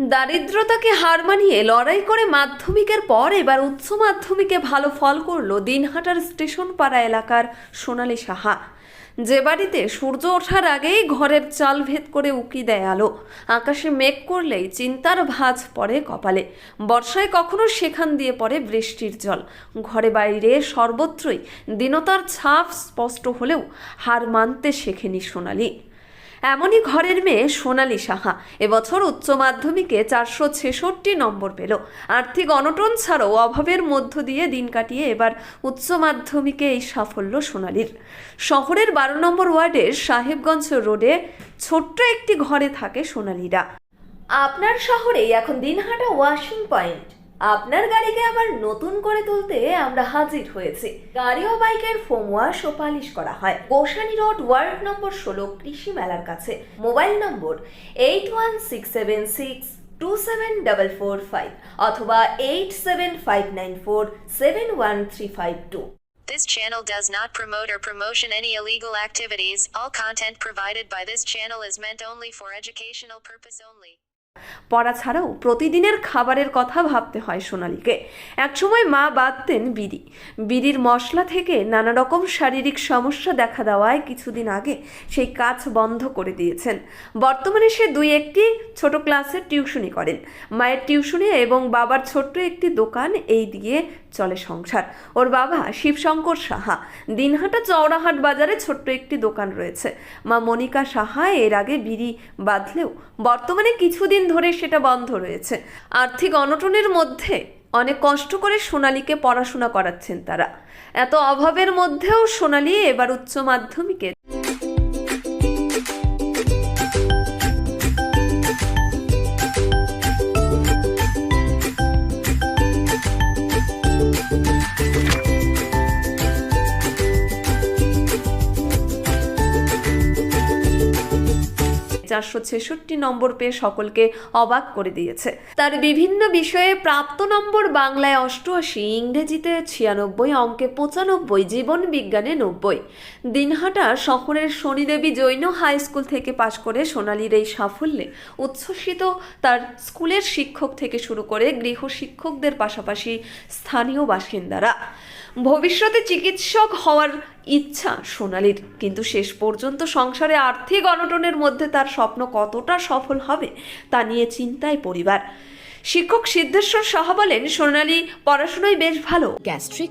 দারিদ্রতাকে হার মানিয়ে লড়াই করে মাধ্যমিকের পর এবার উচ্চ মাধ্যমিকে ভালো ফল করল দিনহাটার স্টেশন পাড়া এলাকার সোনালী সাহা। যে বাড়িতে সূর্য ওঠার আগেই ঘরের চাল ভেদ করে উকি দেয় আলো। আকাশে মেঘ করলেই চিন্তার ভাঁজ পড়ে কপালে। বর্ষায় কখনো সেখান দিয়ে পড়ে বৃষ্টির জল। ঘরে বাইরে সর্বত্রই দীনতার ছাপ স্পষ্ট হলেও হার মানতে শেখেনি সোনালি। এমনই ঘরের মেয়ে সোনালি সাহা। এবছর উচ্চ মাধ্যমিকে চারশো ছেষট্টি নম্বর পেল। আর্থিক অনটন ছাড়াও অভাবের মধ্য দিয়ে দিন কাটিয়ে এবার উচ্চ মাধ্যমিকে এই সাফল্য সোনালির। শহরের বারো নম্বর ওয়ার্ডের সাহেবগঞ্জ রোডে ছোট্ট একটি ঘরে থাকে সোনালিরা। আপনার শহরেই এখন দিনহাটা ওয়াশিং পয়েন্ট। আপনার গাড়িকে আবার নতুন করে তুলতে আমরা হাজির হয়েছি গাড়ি ও বাইকের ফোম ওয়াশ ও পালিশ করা হয় গোসানি রোড, ওয়ার্ড নম্বর ষোলো, কৃষি মেলার কাছে mobile number eight one six seven six two seven double four five অথবা eight seven five nine four seven one three five two This channel does not promote or promotion any illegal activities. All content provided by this channel is meant only for educational purpose only. পড়া ছাড়াও প্রতিদিনের খাবারের কথা ভাবতে হয় সোনালীকে। একসময় মা বাঁধতেন বিড়ি। বিড়ির মশলা থেকে নানা রকম শারীরিক সমস্যা দেখা দেওয়ায় কিছুদিন আগে সেই কাজ বন্ধ করে দিয়েছেন। বর্তমানে সে দুই একটি ছোট ক্লাসের টিউশনি করেন। মায়ের টিউশনি এবং বাবার ছোট্ট একটি দোকান এই দিয়ে চলে সংসার। ওর বাবা শিবশঙ্কর সাহা। দিনহাটা চৌরাহাট বাজারে ছোট্ট একটি দোকান রয়েছে। মা মনিকা সাহা এর আগে বিড়ি বাঁধলেও বর্তমানে কিছুদিন ধরে সেটা বন্ধ রয়েছে। আর্থিক অনটনের মধ্যে অনেক কষ্ট করে সোনালীকে পড়াশোনা করাচ্ছেন তারা। এত অভাবের মধ্যেও সোনালী এবার উচ্চ মাধ্যমিকে চারশো ছেষট্টি নম্বর পেয়ে সকলকে অবাক করে দিয়েছে। তার বিভিন্ন বিষয়ে প্রাপ্ত নম্বর বাংলায় অষ্টআশি, ইংরেজিতে ছিয়ানব্বই, অঙ্কে পঁচানব্বই, জীবন বিজ্ঞানে নব্বই। দিনহাটা শহরের শনিদেবী জৈন হাই স্কুল থেকে পাশ করে সোনালির এই সাফল্যে উচ্ছ্বসিত তার স্কুলের শিক্ষক থেকে শুরু করে গৃহ শিক্ষকদের পাশাপাশি স্থানীয় বাসিন্দারা। ভবিষ্যতে চিকিৎসক হওয়ার ইচ্ছা সোনালির, কিন্তু শেষ পর্যন্ত সংসারে আর্থিক অনটনের মধ্যে তার স্বপ্ন কতটা সফল হবে, তা নিয়ে চিন্তায় পরিবার। শিক্ষক সিদ্ধেশ্বর সাহা বলেন, সোনালি পড়াশোনায় বেশ ভালো। Gastric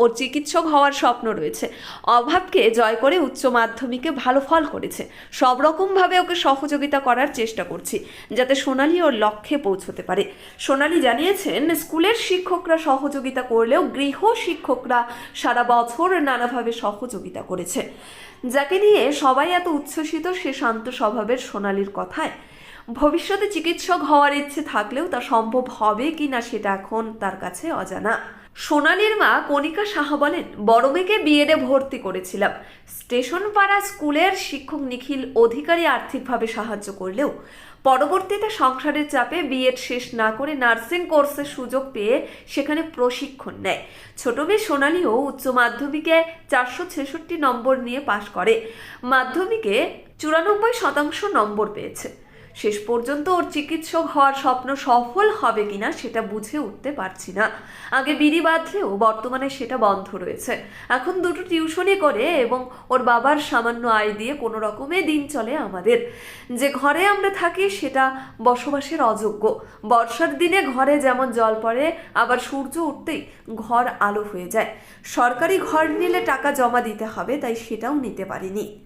ওর চিকিৎসক হওয়ার স্বপ্ন রয়েছে। অভাবকে জয় করে উচ্চ মাধ্যমিকে ভালো ফল করেছে। সব রকমভাবে ওকে সহযোগিতা করার চেষ্টা করছি, যাতে সোনালি ওর লক্ষ্যে পৌঁছতে পারে। সোনালি জানিয়েছেন, স্কুলের শিক্ষকরা সহযোগিতা করলেও গৃহ শিক্ষকরা সারা বছর নানাভাবে সহযোগিতা করেছে। যাকে নিয়ে সবাই এত উচ্ছ্বসিত, সে শান্ত স্বভাবের সোনালির কথায়, ভবিষ্যতে চিকিৎসক হওয়ার ইচ্ছে থাকলেও তা সম্ভব হবে কি না সেটা এখন তার কাছে অজানা। সোনালির মা কণিকা সাহা বলেন, বড় মেয়েকে বিএডে ভর্তি করেছিলাম। স্টেশন পাড়া স্কুলের শিক্ষক নিখিল অধিকারী আর্থিকভাবে সাহায্য করলেও পরবর্তীতে সংসারের চাপে বিএড শেষ না করে নার্সিং কোর্সের সুযোগ পেয়ে সেখানে প্রশিক্ষণ নেয়। ছোট মেয়ে সোনালিও উচ্চ মাধ্যমিকে চারশো ছেষট্টি নম্বর নিয়ে পাশ করে। মাধ্যমিকে চুরানব্বই শতাংশ নম্বর পেয়েছে। শেষ পর্যন্ত ওর চিকিৎসক হওয়ার স্বপ্ন সফল হবে কিনা সেটা বুঝে উঠতে পারছি না। আগে বিড়ি বাঁধলেও বর্তমানে সেটা বন্ধ রয়েছে। এখন দুটো টিউশনই করে এবং ওর বাবার সামান্য আয় দিয়ে কোনো রকমে দিন চলে আমাদের। যে ঘরে আমরা থাকি সেটা বসবাসের অযোগ্য। বর্ষার দিনে ঘরে যেমন জল পড়ে, আবার সূর্য উঠতেই ঘর আলো হয়ে যায়। সরকারি ঘর নিলে টাকা জমা দিতে হবে, তাই সেটাও নিতে পারিনি।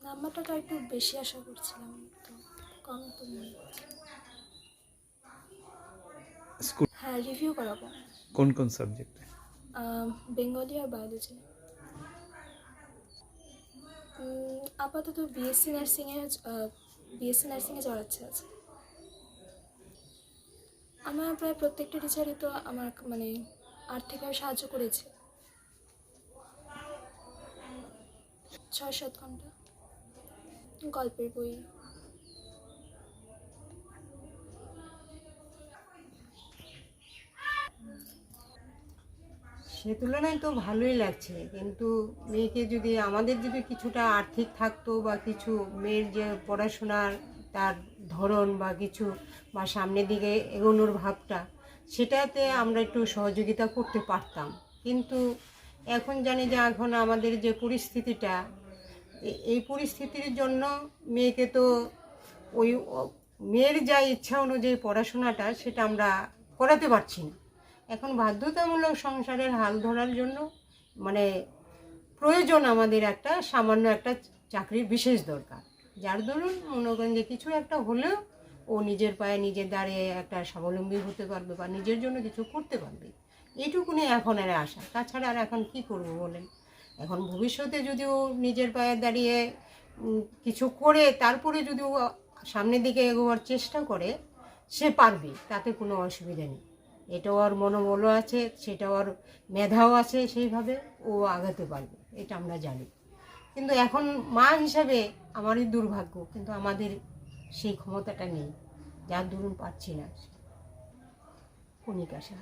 নাম্বারটা তো একটু বেশি আশা করছিলাম তো কম তো মনে স্কুল হ্যাঁ রিভিউ করাবো। কোন কোন সাবজেক্টে বেঙ্গলি আর বায়োলজি আপাতত বিএসসি নার্সিংয়ে বিএসসি নার্সিংয়ে যাওয়ার ইচ্ছা আছে আমার প্রায় প্রত্যেকটা টিচারই তো আমার মানে আর্থিকভাবে সাহায্য করেছে। ছয় সাত ঘণ্টা। গল্পের বই। সে তুলনায় তো ভালোই লাগছে, কিন্তু মেয়েকে যদি আমাদের যদি কিছুটা আর্থিক থাকতো বা কিছু মেয়ের যে পড়াশোনার তার ধরন বা কিছু বা সামনের দিকে এগোনোর ভাবটা, সেটাতে আমরা একটু সহযোগিতা করতে পারতাম। কিন্তু এখন জানি যে, এখন আমাদের যে পরিস্থিতিটা এই পরিস্থিতির জন্য মেয়েকে তো ওই মেয়ের যা ইচ্ছা অনুযায়ী পড়াশোনাটা সেটা আমরা করাতে পারছি না। এখন বাধ্যতামূলক সংসারের হাল ধরার জন্য মানে প্রয়োজন আমাদের একটা সামান্য একটা চাকরির বিশেষ দরকার। যার দরুন মনে করেন যে কিছু একটা হলেও ও নিজের পায়ে নিজে দাঁড়িয়ে একটা স্বাবলম্বী হতে পারবে বা নিজের জন্য কিছু করতে পারবে। এইটুকুনি এখন এর আশা। তাছাড়া আর এখন কি করব বলেন? এখন ভবিষ্যতে যদি ও নিজের পায়ে দাঁড়িয়ে কিছু করে, তারপরে যদি ও সামনের দিকে এগোবার চেষ্টা করে, সে পারবে, তাতে কোনো অসুবিধা নেই। এটাও ওর মনোবলও আছে, সেটাও ওর মেধাও আছে, সেইভাবে ও আগাতে পারবে, এটা আমরা জানি। কিন্তু এখন মা হিসাবে আমারই দুর্ভাগ্য, কিন্তু আমাদের সেই ক্ষমতাটা নেই, যার দরুন পাচ্ছি না কণিকাশা